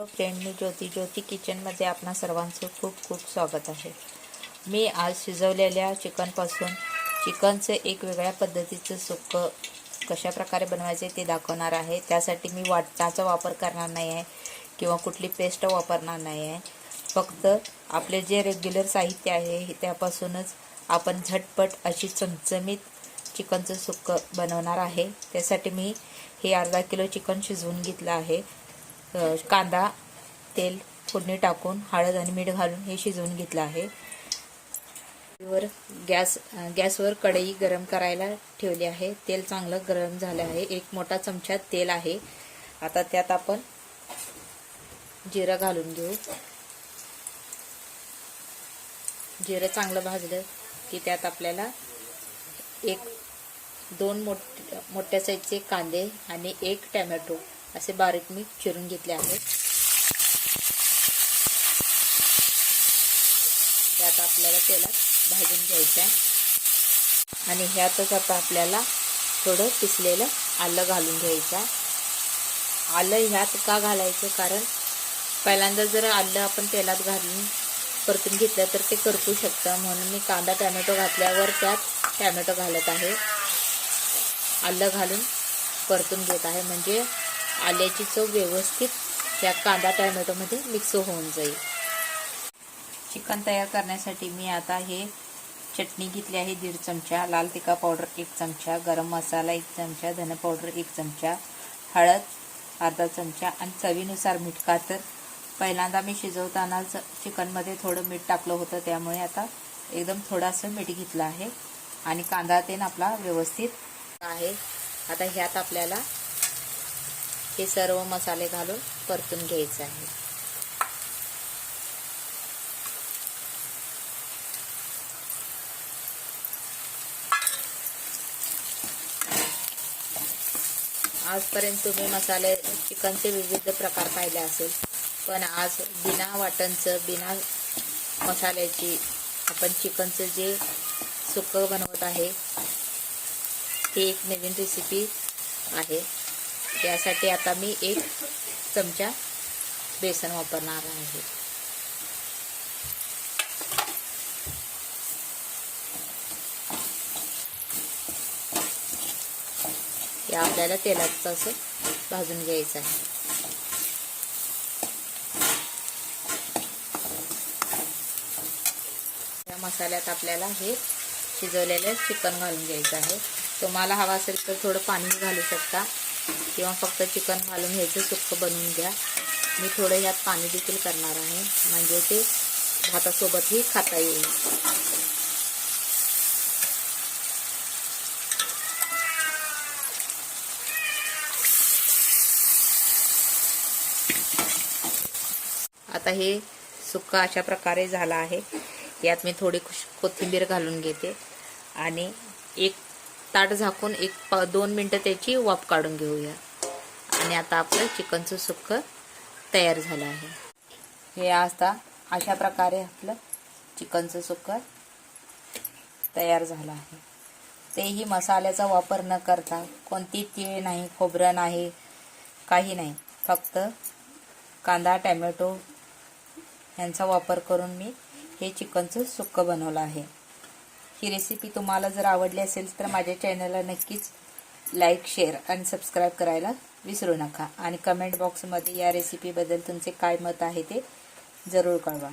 Hello friend मी ज्योती. ज्योती किचनमध्ये आपणा सर्वांचं खूप खूप स्वागत आहे. मी आज शिजवलेल्या चिकनपासून चिकनचं एक वेगळ्या पद्धतीचं सुक्कं कशा प्रकारे बनवायचे ते दाखवणार आहे. त्यासाठी मी वाटणाचा वापर करणार नाही आहे किंवा कुठली पेस्ट वापरणार नाही आहे. फक्त आपले जे रेग्युलर साहित्य आहे त्यापासूनच आपण झटपट अशी चमचमीत चिकनचं सुक्कं बनवणार आहे. त्यासाठी मी हे अर्धा किलो चिकन शिजवून घेतलं आहे. कांदा तेल फोडणी टाकून हळद आणि मीठ घालून हे शिजवून घेतलं आहे. वर गॅस गॅसवर कढई गरम करायला ठेवली आहे. तेल चांगलं गरम झालं आहे. एक मोठा चमचा तेल आहे. आता त्यात आपण जिरं घालून घेऊ. जिरं चांगलं भाजलं की त्यात आपल्याला एक दोन मोठ मोठ्या साईजचे कांदे आणि एक टॅमॅटो असे बारीक मी चिरून घेतले आहेत. त्यात आपल्याला तेलात भाजून घ्यायचं आहे. आणि ह्यातच आता आपल्याला थोडं पिसलेलं आलं घालून घ्यायचं आलं ह्यात का घालायचं? कारण पहिल्यांदा जर आलं आपण तेलात घालून परतून घेतलं तर ते करपू शकतं. म्हणून मी कांदा टॅमॅटो घातल्यावर त्यात टॅमॅटो घालत आहे. आलं घालून परतून घेत आहे. म्हणजे आल्याची चव व्यवस्थित या कांदा टॅमॅटोमध्ये मिक्स होऊन जाईल. चिकन तयार करण्यासाठी मी आता हे चटणी घेतली आहे दीड चमचा लाल तिखा पावडर एक चमचा गरम मसाला एक चमचा धने पावडर एक चमचा हळद अर्धा चमचा आणि चवीनुसार मीठ का तर पहिल्यांदा मी शिजवतानाच चिकनमध्ये थोडं मीठ टाकलं होतं त्यामुळे आता एकदम थोडंसं मीठ घेतलं आहे आणि कांदा तेन आपला व्यवस्थित आहे. आता ह्यात आपल्याला हे सर्व मसाले घालून परतून घ्यायचं आहे. आजपर्यंत तुम्ही मसाले चिकनचे विविध प्रकार पाहिले असेल पण आज बिना वाटणचं बिना मसाल्याची आपण चिकनचं जे सुकं बनवत आहे ती एक नवीन रेसिपी आहे. त्यासाठी आता मी एक चमचा बेसन वापरणार आहे. हे आपल्याला तेलाचं असं भाजून घ्यायचं आहे. या मसाल्यात आपल्याला हे शिजवलेलं चिकन घालून घ्यायचं आहे. तुम्हाला हवा असेल तर थोडं पाणी घालू शकता. किंवा फक्त चिकन घालून ह्याचं सुक्क बनवून घ्या. मी थोडं ह्यात पाणी देखील करणार आहे. म्हणजे ते भातासोबतही खाता येईल. आता हे सुक्क अशा प्रकारे झालं आहे. यात मी थोडी कोथिंबीर घालून घेते. आणि एक ताट झाकून एक प दोन मिनटं त्याची वाफ काढून घेऊया. आणि आता आपलं चिकनचं सुक्कं तयार झालं आहे. हे आता अशा प्रकारे आपलं चिकनचं सुक्कं तयार झालं आहे. तेही मसाल्याचा वापर न करता कोणती तीळ नाही खोबरं नाही काही नाही फक्त कांदा टॅमॅटो यांचा वापर करून मी हे चिकनचं सुक्कं बनवलं आहे. ही रेसिपी तुम्हाला जर आवडली असेल तर माझ्या चॅनलला नक्कीच लाईक शेअर आणि सबस्क्राईब करायला विसरू नका. आणि कमेंट बॉक्समध्ये या रेसिपीबद्दल तुमचे काय मत आहे ते जरूर कळवा.